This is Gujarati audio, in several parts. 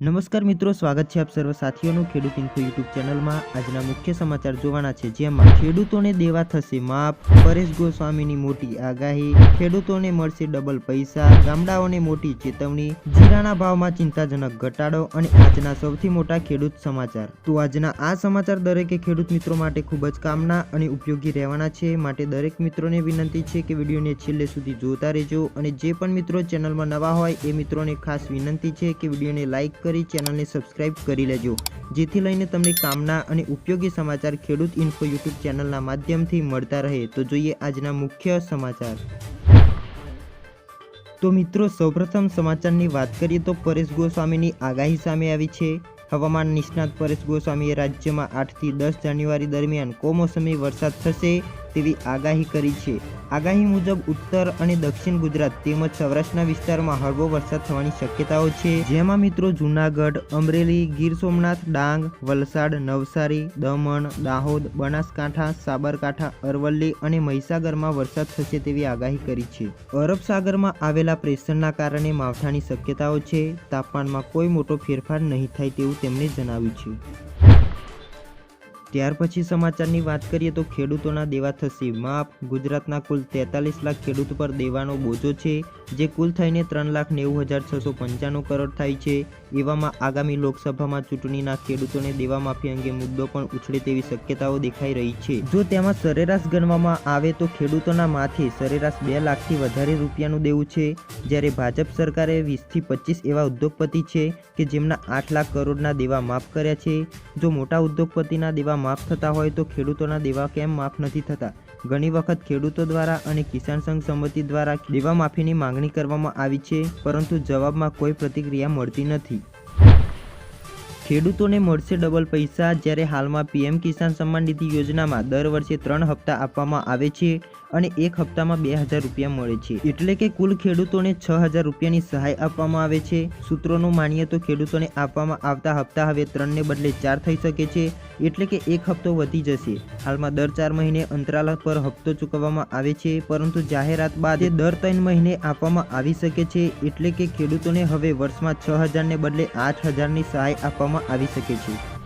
નમસ્કાર મિત્રો, સ્વાગત છે આપ સર્વ સાથીઓનું ખેડૂત ઇન્ફો યુટ્યુબ ચેનલમાં. આજના મુખ્ય સમાચાર જોવાના છે, જેમાં ખેડૂતોને દેવા થશે માફ. પરેશ ગોસ્વામીની મોટી આગાહી, ખેડૂતોને મળશે ડબલ પૈસા, ગામડાઓને મોટી ચેતવણી, જીરાના ભાવમાં ચિંતાજનક ઘટાડો અને આજના સૌથી મોટા ખેડૂત સમાચાર. તો આજના આ સમાચાર દરેકે ખેડૂત મિત્રો માટે ખૂબ જ કામના અને ઉપયોગી રહેવાના છે. માટે દરેક મિત્રોને વિનંતી છે કે વિડીયોને છેલ્લે સુધી જોતા રહેજો અને જે પણ મિત્રો ચેનલમાં નવા હોય, એ મિત્રોને ખાસ વિનંતી છે કે વિડીયોને લાઇક કરી ચેનલને સબસ્ક્રાઇબ કરી લેજો. જેથી લઈને તમને કામના અને ઉપયોગી સમાચાર ખેડૂત ઇન્ફો યુટ્યુબ ચેનલના માધ્યમથી મળતા રહે. તો જોઈએ આજના મુખ્ય સમાચાર. તો મિત્રો, સૌપ્રથમ સમાચારની વાત કરીએ તો પરેશ ગોસ્વામીની આગાહી સામે આવી છે. હવામાન નિષ્ણાત પરેશ ગોસ્વામીએ રાજ્યમાં આઠથી દસ જાન્યુઆરી દરમિયાન કમોસમી વરસાદ થશે. તેવી આગાહી કરી છે. આગાહી મુજબ ઉત્તર અને દક્ષિણ ગુજરાત તેમજ સૌરાષ્ટ્રના વિસ્તારમાં હળવો વરસાદ થવાની શક્યતાઓ છે. જેમાં મિત્રો જૂનાગઢ, અમરેલી, ગીર સોમનાથ, ડાંગ, વલસાડ, નવસારી, દમણ, દાહોદ, બનાસકાંઠા, સાબરકાંઠા, અરવલ્લી અને મહીસાગરમાં વરસાદ થશે તેવી આગાહી કરી છે. અરબ સાગરમાં આવેલા પ્રેશરના કારણે માવઠાની શક્યતાઓ છે. તાપમાનમાં કોઈ મોટો ફેરફાર નહીં થાય તેવું તેમણે જણાવ્યું છે. ત્યાર પછી સમાચારની વાત કરીએ તો ખેડૂતોના દેવા થશે માફ. ગુજરાતના કુલ તેતાલીસ લાખ ખેડૂત પર દેવાનો બોજો છે, જે કુલ થઈને ત્રણ લાખ નેવું હજાર છસો પંચાણું કરોડ થાય છે. એવામાં આગામી લોકસભામાં ચૂંટણીના ખેડૂતોને દેવા માફી અંગે મુદ્દો પણ ઉછળે તેવી શક્યતાઓ દેખાઈ રહી છે. જો તેમાં સરેરાશ ગણવામાં આવે તો ખેડૂતોના માથે સરેરાશ બે લાખથી વધારે રૂપિયાનું દેવું છે. જ્યારે ભાજપ સરકારે વીસથી પચીસ એવા ઉદ્યોગપતિ છે કે જેમના આઠ લાખ કરોડના દેવા માફ કર્યા છે. જો મોટા ઉદ્યોગપતિના દેવા માફ થતા હોય તો ખેડૂતોના દેવા કેમ માફ નથી થતા? ઘણી વખત ખેડૂતો દ્વારા અને કિસાન સંઘ સંમતિ દ્વારા દેવા માફીની માંગણી કરવામાં આવી છે, પરંતુ જવાબમાં કોઈ પ્રતિક્રિયા મળતી નથી. ખેડૂતોને મળશે ડબલ પૈસા જ્યારે હાલમાં પીએમ કિસાન સન્માન નિધિ યોજનામાં દર વર્ષે ત્રણ હપ્તા આપવામાં આવે છે. અને એક હપ્તામાં બે હજાર રૂપિયા મળે છે. એટલે કે કુલ ખેડૂતોને છ હજાર રૂપિયાની સહાય આપવામાં આવે છે. સૂત્રોનું માનીએ તો ખેડૂતોને આપવામાં આવતા હપ્તા હવે ત્રણને બદલે ચાર થઈ શકે છે. એટલે કે એક હપ્તો વધી જશે. હાલમાં દર ચાર મહિને અંતરાલ પર હપ્તો ચૂકવવામાં આવે છે. પરંતુ જાહેરાત બાદ દર ત્રણ મહિને આપવામાં આવી શકે છે. એટલે કે ખેડૂતોને હવે વર્ષમાં છ હજારને બદલે આઠ હજારની સહાય આપવામાં આવી શકે છે.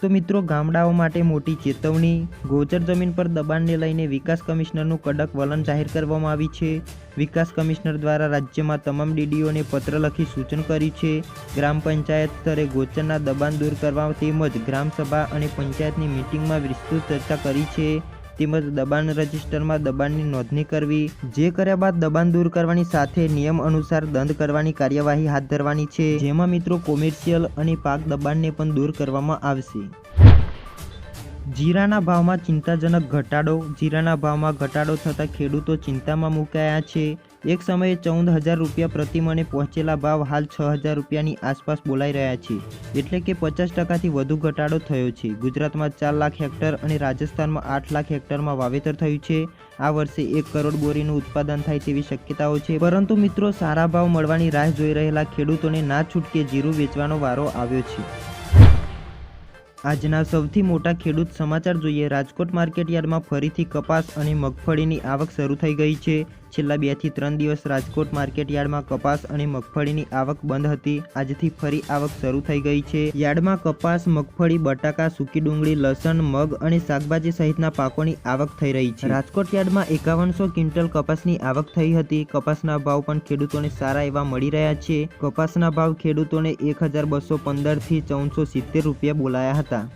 તો મિત્રો, ગામડાઓ માટે મોટી ચેતવણી, ગોચર જમીન પર દબાણને લઈને વિકાસ કમિશનરનું કડક વલણ જાહેર કરવામાં આવી છે. વિકાસ કમિશનર દ્વારા રાજ્યમાં તમામ ડીડીઓને પત્ર લખી સૂચન કર્યું છે. ગ્રામ પંચાયત સ્તરે ગોચરના દબાણ દૂર કરવા તેમજ ગ્રામસભા અને પંચાયતની મિટિંગમાં વિસ્તૃત ચર્ચા કરી છે. તેમજ દબાણ રજિસ્ટરમાં દબાણની નોંધણી કરવી. જે કર્યા બાદ દબાણ દૂર કરવાની સાથે નિયમ અનુસાર દંડ કરવાની કાર્યવાહી હાથ ધરવાની છે. જેમાં મિત્રો કોમર્શિયલ અને પાક દબાણને પણ દૂર કરવામાં આવશે. જીરાના ભાવમાં ચિંતાજનક ઘટાડો. જીરાના ભાવમાં ઘટાડો થતાં ખેડૂતો ચિંતામાં મુકાયા છે. એક સમયે ચૌદ હજાર રૂપિયા પ્રતિ મણે પહોંચેલા ભાવ હાલ છ હજાર રૂપિયાની આસપાસ બોલાઈ રહ્યા છે. એટલે કે પચાસ ટકાથી વધુ ઘટાડો થયો છે. ગુજરાતમાં ચાર લાખ હેક્ટર અને રાજસ્થાનમાં આઠ લાખ હેક્ટરમાં વાવેતર થયું છે. આ વર્ષે એક કરોડ બોરીનું ઉત્પાદન થાય તેવી શક્યતાઓ છે. પરંતુ મિત્રો, સારા ભાવ મળવાની રાહ જોઈ રહેલા ખેડૂતોને ના છૂટકે જીરું વેચવાનો વારો આવ્યો છે. આજના સૌથી મોટા ખેડૂત સમાચાર જોઈએ. રાજકોટ માર્કેટ યાર્ડમાં ફરીથી કપાસ અને મગફળીની આવક શરૂ થઈ ગઈ છે. છેલ્લા બેથી ત્રણ દિવસ રાજકોટ માર્કેટ યાર્ડમાં કપાસ અને મગફળીની આવક બંધ હતી. આજથી ફરી આવક શરૂ થઈ ગઈ છે. યાર્ડમાં કપાસ, મગફળી, બટાકા, સૂકી ડુંગળી, લસણ, મગ અને શાકભાજી સહિતના પાકોની આવક થઈ રહી છે. રાજકોટ યાર્ડમાં એકાવનસો ક્વિન્ટલ કપાસની આવક થઈ હતી. કપાસના ભાવ પણ ખેડૂતોને સારા એવા મળી રહ્યા છે. કપાસના ભાવ ખેડૂતોને એક હજાર બસો પંદરથી ચૌદસો સિત્તેર રૂપિયા બોલાયા હતા.